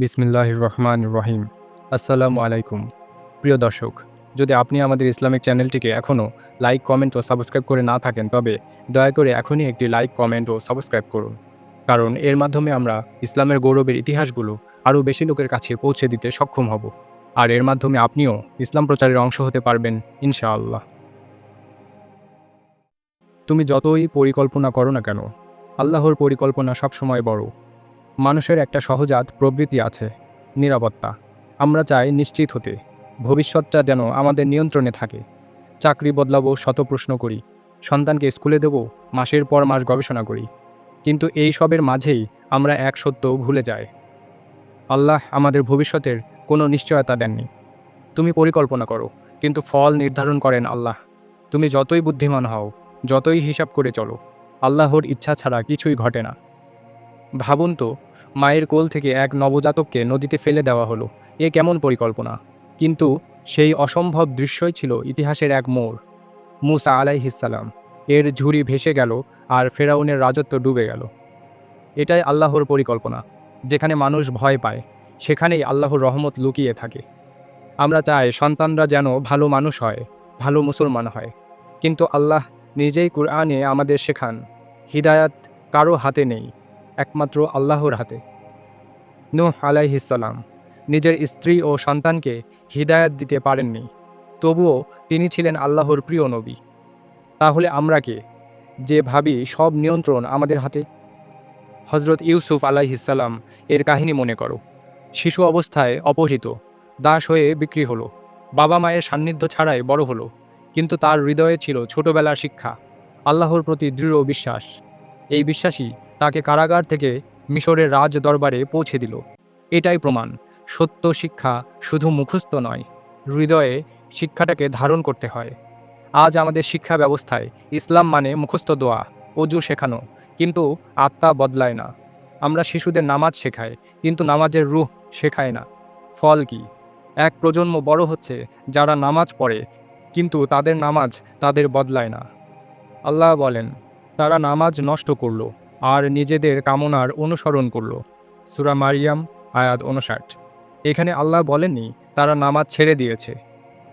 বিসমিল্লাহ রহমান রহিম। আসসালামু আলাইকুম। প্রিয় দর্শক, যদি আপনি আমাদের ইসলামিক চ্যানেলটিকে এখনও লাইক, কমেন্ট ও সাবস্ক্রাইব করে না থাকেন, তবে দয়া করে এখনই একটি লাইক, কমেন্ট ও সাবস্ক্রাইব করুন। কারণ এর মাধ্যমে আমরা ইসলামের গৌরবের ইতিহাসগুলো আরও বেশি লোকের কাছে পৌঁছে দিতে সক্ষম হব। আর এর মাধ্যমে আপনিও ইসলাম প্রচারের অংশ হতে পারবেন, ইনশাআল্লাহ। তুমি যতই পরিকল্পনা করো না কেন, আল্লাহর পরিকল্পনা সবসময় বড়। মানুষের একটা সহজাত প্রবৃত্তি আছে, নিরাপত্তা। আমরা চাই নিশ্চিত হতে, ভবিষ্যৎটা যেন আমাদের নিয়ন্ত্রণে থাকে। চাকরি বদলাবো শত প্রশ্ন করি, সন্তানকে স্কুলে দেব, মাসের পর মাস গবেষণা করি। কিন্তু এই সবের মাঝেই আমরা এক সত্য ভুলে যাই। আল্লাহ আমাদের ভবিষ্যতের কোনো নিশ্চয়তা দেননি। তুমি পরিকল্পনা করো, কিন্তু ফল নির্ধারণ করেন আল্লাহ। তুমি যতই বুদ্ধিমান হও, যতই হিসাব করে চলো, আল্লাহর ইচ্ছা ছাড়া কিছুই ঘটে না। ভাবুন তো, মায়ের কোল থেকে এক নবজাতককে নদীতে ফেলে দেওয়া হলো। এ কেমন পরিকল্পনা? কিন্তু সেই অসম্ভব দৃশ্যই ছিল ইতিহাসের এক মোড়। মুসা আলাইহিসাল্লাম এর ঝুড়ি ভেসে গেল আর ফেরাউনের রাজত্ব ডুবে গেল। এটাই আল্লাহর পরিকল্পনা, যেখানে মানুষ ভয় পায়, সেখানেই আল্লাহর রহমত লুকিয়ে থাকে। আমরা চাই সন্তানরা যেন ভালো মানুষ হয়, ভালো মুসলমান হয়। কিন্তু আল্লাহ নিজেই কুরআনে আমাদের শেখান, হিদায়াত কারও হাতে নেই। একমাত্র আল্লাহর হাতে। নূহ আলাইহিসাল্লাম নিজের স্ত্রী ও সন্তানকে হিদায়াত দিতে পারেননি, তবুও তিনি ছিলেন আল্লাহর প্রিয় নবী। তাহলে আমরা কে যে ভাবি সব নিয়ন্ত্রণ আমাদের হাতে? হজরত ইউসুফ আলাইহিসাল্লাম এর কাহিনী মনে করো। শিশু অবস্থায় অপহৃত, দাস হয়ে বিক্রি হলো, বাবা মায়ের সান্নিধ্য ছাড়াই বড় হলো, কিন্তু তার হৃদয়ে ছিল ছোটবেলার শিক্ষা, আল্লাহর প্রতি দৃঢ় বিশ্বাস। এই বিশ্বাসই তাকে কারাগার থেকে মিশরের রাজ দরবারে পৌঁছে দিল। এটাই প্রমাণ, সত্য শিক্ষা শুধু মুখস্থ নয়, হৃদয়ে শিক্ষাটাকে ধারণ করতে হয়। আজ আমাদের শিক্ষা ব্যবস্থায় ইসলাম মানে মুখস্থ দোয়া, অজু শেখানো, কিন্তু আত্মা বদলায় না। আমরা শিশুদের নামাজ শেখাই, কিন্তু নামাজের রুহ শেখায় না। ফল কি? এক প্রজন্ম বড় হচ্ছে যারা নামাজ পড়ে, কিন্তু তাদের নামাজ তাদের বদলায় না। আল্লাহ বলেন, তারা নামাজ নষ্ট করল। আর নিজেদের কামনার অনুসরণ করল। সুরা মারিয়াম, আয়াত উনষাট এখানে আল্লাহ বলেননি, তারা নামাজ ছেড়ে দিয়েছে।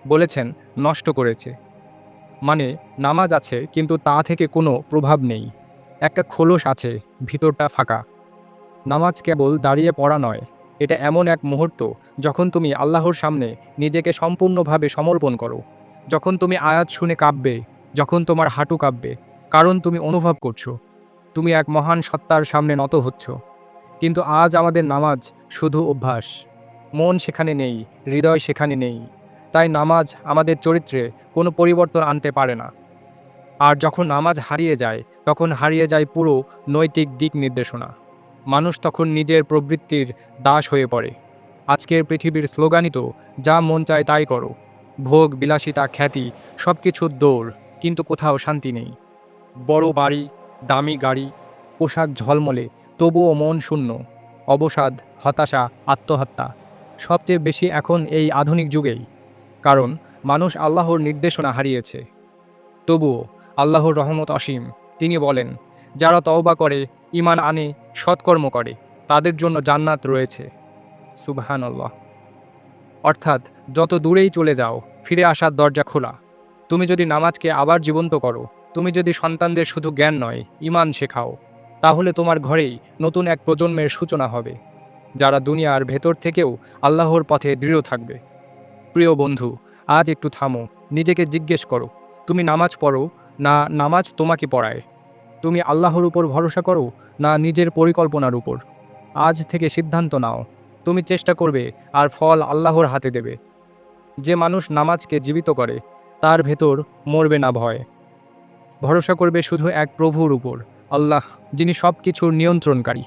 বলেছেন, নষ্ট করেছে। মানে নামাজ আছে, কিন্তু তা থেকে কোনো প্রভাব নেই। একটা খোলস আছে, ভিতরটা ফাঁকা। নামাজ কেবল দাঁড়িয়ে পড়া নয়, এটা এমন এক মুহূর্ত, যখন তুমি আল্লাহর সামনে নিজেকে সম্পূর্ণভাবে সমর্পণ করো। যখন তুমি আয়াত শুনে কাঁপবে, যখন তোমার হাঁটু কাঁপবে, কারণ তুমি অনুভব করছ। তুমি এক মহান সত্তার সামনে নত হচ্ছ। কিন্তু আজ আমাদের নামাজ শুধু অভ্যাস। মন সেখানে নেই, হৃদয় সেখানে নেই। তাই নামাজ আমাদের চরিত্রে কোনো পরিবর্তন আনতে পারে না। আর যখন নামাজ হারিয়ে যায়, তখন হারিয়ে যায় পুরো নৈতিক দিক নির্দেশনা। মানুষ তখন নিজের প্রবৃত্তির দাস হয়ে পড়ে। আজকের পৃথিবীর স্লোগানই তো, যা মন চায় তাই করো। ভোগ, বিলাসিতা, খ্যাতি সব কিছুর দৌড়, কিন্তু কোথাও শান্তি নেই। বড় বাড়ি দামি গাড়ি, পোশাক ঝলমলে, তবুও মন শূন্য। অবসাদ, হতাশা, আত্মহত্যা, সবচেয়ে বেশি এখন এই আধুনিক যুগেই। কারণ মানুষ আল্লাহর নির্দেশনা হারিয়েছে। তবুও আল্লাহর রহমত অসীম। তিনি বলেন, যারা তওবা করে ইমান আনে, সৎকর্ম করে, তাদের জন্য জান্নাত রয়েছে। সুবহান আল্লাহ অর্থাৎ, যত দূরেই চলে যাও, ফিরে আসার দরজা খোলা। তুমি যদি নামাজকে আবার জীবন্ত করো তুমি যদি সন্তানদের শুধু জ্ঞান নয় ইমান শেখাও, তাহলে তোমার ঘরেই নতুন এক প্রজন্মের সূচনা হবে, যারা দুনিয়ার ভেতর থেকেও আল্লাহর পথে দৃঢ় থাকবে। প্রিয় বন্ধু, আজ একটু থামো, নিজেকে জিজ্ঞেস করো, তুমি নামাজ পড়ো না নামাজ তোমাকে পড়ায়? তুমি আল্লাহর উপর ভরসা করো না নিজের পরিকল্পনার উপর? আজ থেকে সিদ্ধান্ত নাও, তুমি চেষ্টা করবে আর ফল আল্লাহর হাতে দেবে। যে মানুষ নামাজকে জীবিত করে, তার ভেতর মরবে না ভয়। ভরসা করবে শুধু এক প্রভুর উপর, আল্লাহ, যিনি সব কিছুর নিয়ন্ত্রণকারী।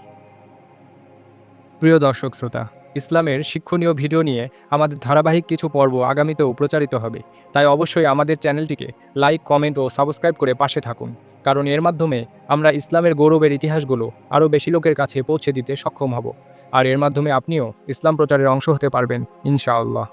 প্রিয় দর্শক শ্রোতা, ইসলামের শিক্ষণীয় ভিডিও নিয়ে আমাদের ধারাবাহিক কিছু পর্ব আগামীতেও প্রচারিত হবে। তাই অবশ্যই আমাদের চ্যানেলটিকে লাইক, কমেন্ট ও সাবস্ক্রাইব করে পাশে থাকুন, কারণ এর মাধ্যমে আমরা ইসলামের গৌরবের ইতিহাসগুলো আরও বেশি লোকের কাছে পৌঁছে দিতে সক্ষম হব। আর এর মাধ্যমে আপনিও ইসলাম প্রচারের অংশ হতে পারবেন, ইনশাআল্লাহ।